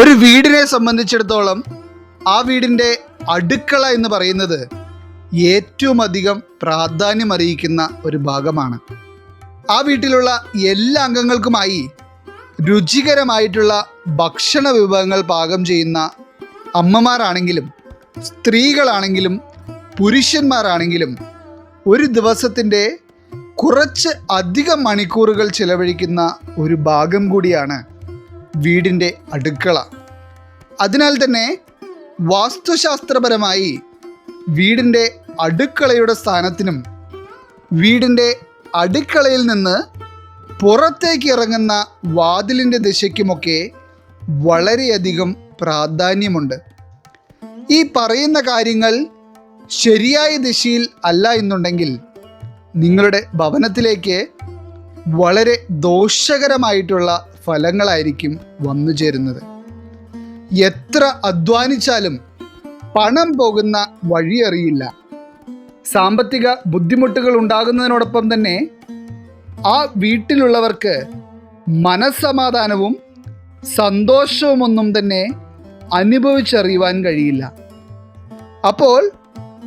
ഒരു വീടിനെ സംബന്ധിച്ചിടത്തോളം ആ വീടിന്റെ അടുക്കള എന്ന് പറയുന്നത് ഏറ്റവും അധികം പ്രാധാന്യം അറിയിക്കുന്ന ഒരു ഭാഗമാണ്. ആ വീട്ടിലുള്ള എല്ലാ അംഗങ്ങൾക്കുമായി രുചികരമായിട്ടുള്ള ഭക്ഷണ വിഭവങ്ങൾ പാകം ചെയ്യുന്ന അമ്മമാരാണെങ്കിലും സ്ത്രീകളാണെങ്കിലും പുരുഷന്മാരാണെങ്കിലും ഒരു ദിവസത്തിന്റെ കുറച്ച് അധികം മണിക്കൂറുകൾ ചിലവഴിക്കുന്ന ഒരു ഭാഗം കൂടിയാണ് വീടിന്റെ അടുക്കള. അതിനാൽ തന്നെ വാസ്തുശാസ്ത്രപരമായി വീടിന്റെ അടുക്കളയുടെ സ്ഥാനത്തിനും വീടിന്റെ അടുക്കളയിൽ നിന്ന് പുറത്തേക്ക് ഇറങ്ങുന്ന വാതിലിന്റെ ദിശയ്ക്കുമൊക്കെ വളരെയധികം പ്രാധാന്യമുണ്ട്. ഈ പറയുന്ന കാര്യങ്ങൾ ശരിയായ ദിശയിൽ അല്ല എന്നുണ്ടെങ്കിൽ നിങ്ങളുടെ ഭവനത്തിലേക്ക് വളരെ ദോഷകരമായിട്ടുള്ള ഫലങ്ങളായിരിക്കും വന്നു ചേരുന്നത്. എത്ര അധ്വാനിച്ചാലും പണം പോകുന്ന വഴിയറിയില്ല. സാമ്പത്തിക ബുദ്ധിമുട്ടുകൾ ഉണ്ടാകുന്നതിനോടൊപ്പം തന്നെ ആ വീട്ടിലുള്ളവർക്ക് മനസ്സമാധാനവും സന്തോഷവുമൊന്നും തന്നെ അനുഭവിച്ചറിയുവാൻ കഴിയില്ല. അപ്പോൾ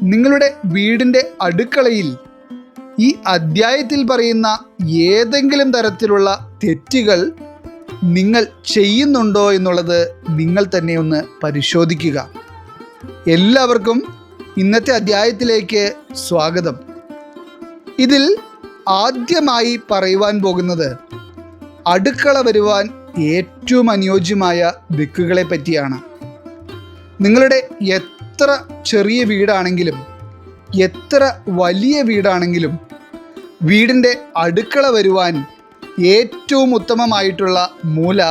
നിങ്ങളുടെ വീടിന്റെ അടുക്കളയിൽ ഈ അദ്ധ്യായത്തിൽ പറയുന്ന ഏതെങ്കിലും തരത്തിലുള്ള തെറ്റുകൾ നിങ്ങൾ ചെയ്യുന്നുണ്ടോ എന്നുള്ളത് നിങ്ങൾ തന്നെ ഒന്ന് പരിശോധിക്കുക. എല്ലാവർക്കും ഇന്നത്തെ അധ്യായത്തിലേക്ക് സ്വാഗതം. ഇതിൽ ആദ്യമായി പറയുവാൻ പോകുന്നത് അടുക്കള വരുവാൻ ഏറ്റവും അനുയോജ്യമായ ദിക്കുകളെ പറ്റിയാണ്. നിങ്ങളുടെ എത്ര ചെറിയ വീടാണെങ്കിലും എത്ര വലിയ വീടാണെങ്കിലും വീടിന്റെ അടുക്കള വരുവാൻ ഏറ്റവും ഉത്തമമായിട്ടുള്ള മൂല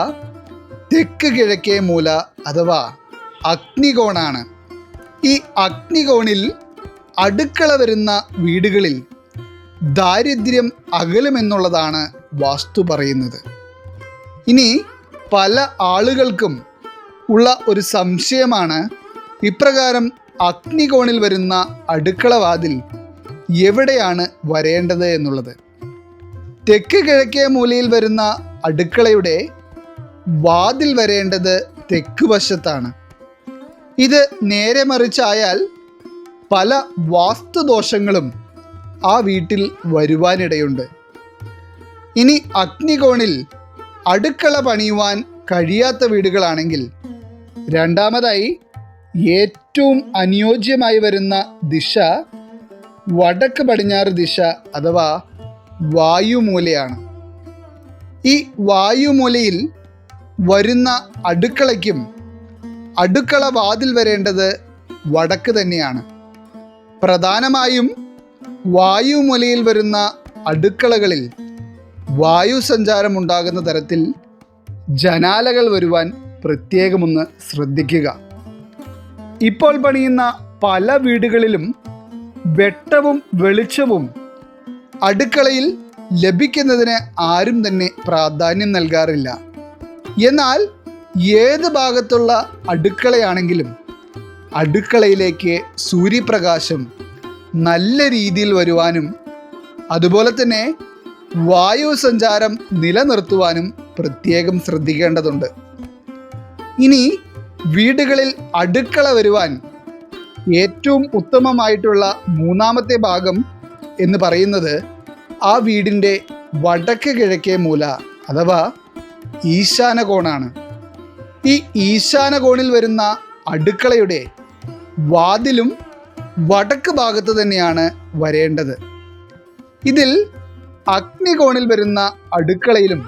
തെക്ക് കിഴക്കേ മൂല അഥവാ അഗ്നികോണാണ്. ഈ അഗ്നികോണിൽ അടുക്കള വരുന്ന വീടുകളിൽ ദാരിദ്ര്യം അകലുമെന്നുള്ളതാണ് വാസ്തു പറയുന്നത്. ഇനി പല ആളുകൾക്കും ഉള്ള ഒരു സംശയമാണ് ഇപ്രകാരം അഗ്നികോണിൽ വരുന്ന അടുക്കളവാതിൽ എവിടെയാണ് വരേണ്ടത് എന്നുള്ളത്. തെക്ക് കിഴക്കേ മൂലയിൽ വരുന്ന അടുക്കളയുടെ വാതിൽ വരേണ്ടത് തെക്ക് വശത്താണ്. ഇത് നേരെ മറിച്ചായാൽ പല വാസ്തുദോഷങ്ങളും ആ വീട്ടിൽ വരുവാനിടയുണ്ട്. ഇനി അഗ്നികോണിൽ അടുക്കള പണിയുവാൻ കഴിയാത്ത വീടുകളാണെങ്കിൽ രണ്ടാമതായി ഏറ്റവും അനുയോജ്യമായി വരുന്ന ദിശ വടക്ക് പടിഞ്ഞാറ് ദിശ അഥവാ വായുമൂലയാണ്. ഈ വായുമൂലയിൽ വരുന്ന അടുക്കളയ്ക്കും അടുക്കള വാതിൽ വരേണ്ടത് വടക്ക് തന്നെയാണ്. പ്രധാനമായും വായുമൂലയിൽ വരുന്ന അടുക്കളകളിൽ വായു സഞ്ചാരം ഉണ്ടാകുന്ന തരത്തിൽ ജനാലകൾ വരുവാൻ പ്രത്യേകമൊന്ന് ശ്രദ്ധിക്കുക. ഇപ്പോൾ പണിയുന്ന പല വീടുകളിലും വെട്ടവും വെളിച്ചവും അടുക്കളയിൽ ലഭിക്കുന്നതിന് ആരും തന്നെ പ്രാധാന്യം നൽകാറില്ല. എന്നാൽ ഏത് ഭാഗത്തുള്ള അടുക്കളയാണെങ്കിലും അടുക്കളയിലേക്ക് സൂര്യപ്രകാശം നല്ല രീതിയിൽ വരുവാനും അതുപോലെ തന്നെ വായു സഞ്ചാരം നിലനിർത്തുവാനും പ്രത്യേകം ശ്രദ്ധിക്കേണ്ടതുണ്ട്. ഇനി വീടുകളിൽ അടുക്കള വരുവാൻ ഏറ്റവും ഉത്തമമായിട്ടുള്ള മൂന്നാമത്തെ ഭാഗം എന്ന് പറയുന്നത് ആ വീടിന്റെ വടക്ക് കിഴക്കേ മൂല അഥവാ ഈശാന കോണാണ് ഈ ഈശാന കോണിൽ വരുന്ന അടുക്കളയുടെ വാതിലും വടക്ക് ഭാഗത്ത് തന്നെയാണ് വരേണ്ടത്. ഇതിൽ അഗ്നികോണിൽ വരുന്ന അടുക്കളയിലും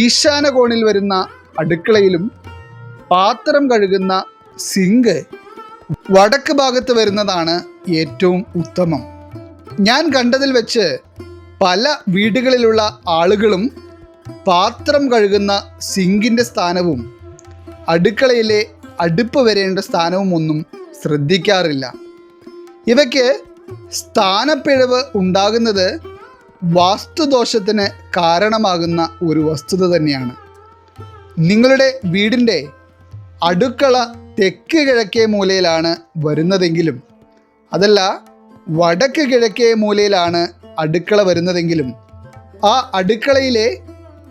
ഈശാന കോണിൽ വരുന്ന അടുക്കളയിലും പാത്രം കഴുകുന്ന സിങ്ക് വടക്ക് ഭാഗത്ത് വരുന്നതാണ് ഏറ്റവും ഉത്തമം. ഞാൻ കണ്ടതിൽ വെച്ച് പല വീടുകളിലുള്ള ആളുകളും പാത്രം കഴുകുന്ന സിങ്കിന്റെ സ്ഥാനവും അടുക്കളയിലെ അടുപ്പ് വരേണ്ട സ്ഥാനവും ഒന്നും ശ്രദ്ധിക്കാറില്ല. ഇവയ്ക്ക് സ്ഥാനപ്പിഴവ് ഉണ്ടാകുന്നത് വാസ്തുദോഷത്തിന് കാരണമാകുന്ന ഒരു വസ്തുത തന്നെയാണ്. നിങ്ങളുടെ വീടിന്റെ അടുക്കള തെക്ക് കിഴക്കേ മൂലയിലാണ് വരുന്നതെങ്കിലും അതല്ല വടക്ക് കിഴക്കേ മൂലയിലാണ് അടുക്കള വരുന്നതെങ്കിലും ആ അടുക്കളയിലെ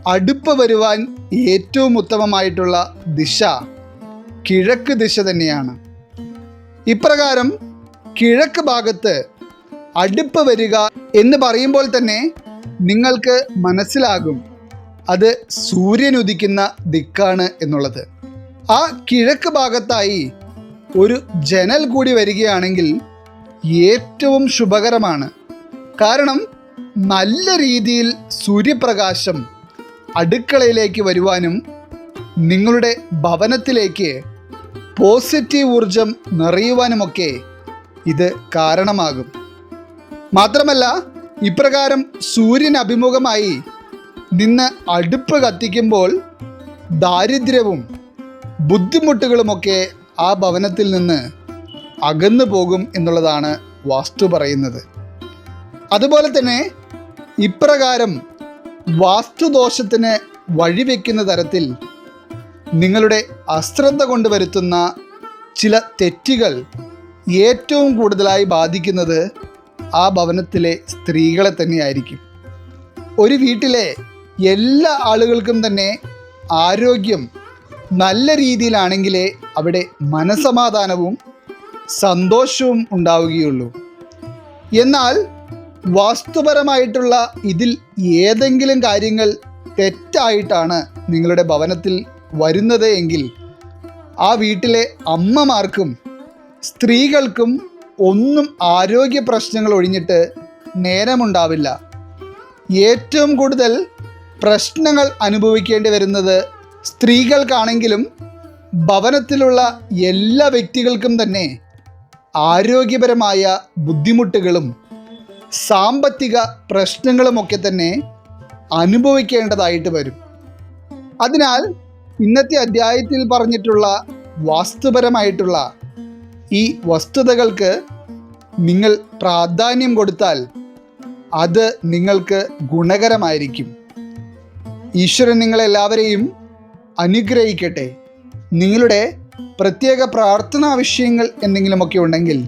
അടുപ്പ് വരുവാൻ ഏറ്റവും ഉത്തമമായിട്ടുള്ള ദിശ കിഴക്ക് ദിശ തന്നെയാണ്. ഇപ്രകാരം കിഴക്ക് ഭാഗത്ത് അടുപ്പ് വരിക എന്ന് പറയുമ്പോൾ തന്നെ നിങ്ങൾക്ക് മനസ്സിലാകും അത് സൂര്യൻ ഉദിക്കുന്ന ദിക്കാണ് എന്നുള്ളത്. ആ കിഴക്ക് ഭാഗത്തായി ഒരു ജനൽ കൂടി വരികയാണെങ്കിൽ ഏറ്റവും ശുഭകരമാണ്. കാരണം നല്ല രീതിയിൽ സൂര്യപ്രകാശം അടുക്കളയിലേക്ക് വരുവാനും നിങ്ങളുടെ ഭവനത്തിലേക്ക് പോസിറ്റീവ് ഊർജം നിറയുവാനുമൊക്കെ ഇത് കാരണമാകും. മാത്രമല്ല ഇപ്രകാരം സൂര്യൻ അഭിമുഖമായി നിന്ന് അടുപ്പ് കത്തിക്കുമ്പോൾ ദാരിദ്ര്യവും ബുദ്ധിമുട്ടുകളുമൊക്കെ ആ ഭവനത്തിൽ നിന്ന് അകന്നു പോകും എന്നുള്ളതാണ് വാസ്തു പറയുന്നത്. അതുപോലെ തന്നെ ഇപ്രകാരം വാസ്തുദോഷത്തിന് വഴിവെക്കുന്ന തരത്തിൽ നിങ്ങളുടെ അശ്രദ്ധ കൊണ്ട് വരുത്തുന്ന ചില തെറ്റുകൾ ഏറ്റവും കൂടുതലായി ബാധിക്കുന്നത് ആ ഭവനത്തിലെ സ്ത്രീകളെ തന്നെയായിരിക്കും. ഒരു വീട്ടിലെ എല്ലാ ആളുകൾക്കും തന്നെ ആരോഗ്യം നല്ല രീതിയിലാണെങ്കിലേ അവിടെ മനസമാധാനവും സന്തോഷവും ഉണ്ടാവുകയുള്ളൂ. എന്നാൽ വാസ്തുപരമായിട്ടുള്ള ഇതിൽ ഏതെങ്കിലും കാര്യങ്ങൾ തെറ്റായിട്ടാണ് നിങ്ങളുടെ ഭവനത്തിൽ വരുന്നത് എങ്കിൽ ആ വീട്ടിലെ അമ്മമാർക്കും സ്ത്രീകൾക്കും ഒന്നും ആരോഗ്യ പ്രശ്നങ്ങൾ ഒഴിഞ്ഞിട്ട് നേരമുണ്ടാവില്ല. ഏറ്റവും കൂടുതൽ പ്രശ്നങ്ങൾ അനുഭവിക്കേണ്ടി വരുന്നത് സ്ത്രീകൾക്കാണെങ്കിലും ഭവനത്തിലുള്ള എല്ലാ വ്യക്തികൾക്കും തന്നെ ആരോഗ്യപരമായ ബുദ്ധിമുട്ടുകളും സാമ്പത്തിക പ്രശ്നങ്ങളുമൊക്കെ തന്നെ അനുഭവിക്കേണ്ടതായിട്ട് വരും. അതിനാൽ ഇന്നത്തെ അധ്യായത്തിൽ പറഞ്ഞിട്ടുള്ള വാസ്തുപരമായിട്ടുള്ള ഈ വസ്തുതകൾക്ക് നിങ്ങൾ പ്രാധാന്യം കൊടുത്താൽ അത് നിങ്ങൾക്ക് ഗുണകരമായിരിക്കും. ഈശ്വരൻ നിങ്ങളെല്ലാവരെയും അനുഗ്രഹിക്കട്ടെ. നിങ്ങളുടെ പ്രത്യേക പ്രാർത്ഥനാ വിഷയങ്ങൾ എന്തെങ്കിലുമൊക്കെ ഉണ്ടെങ്കിൽ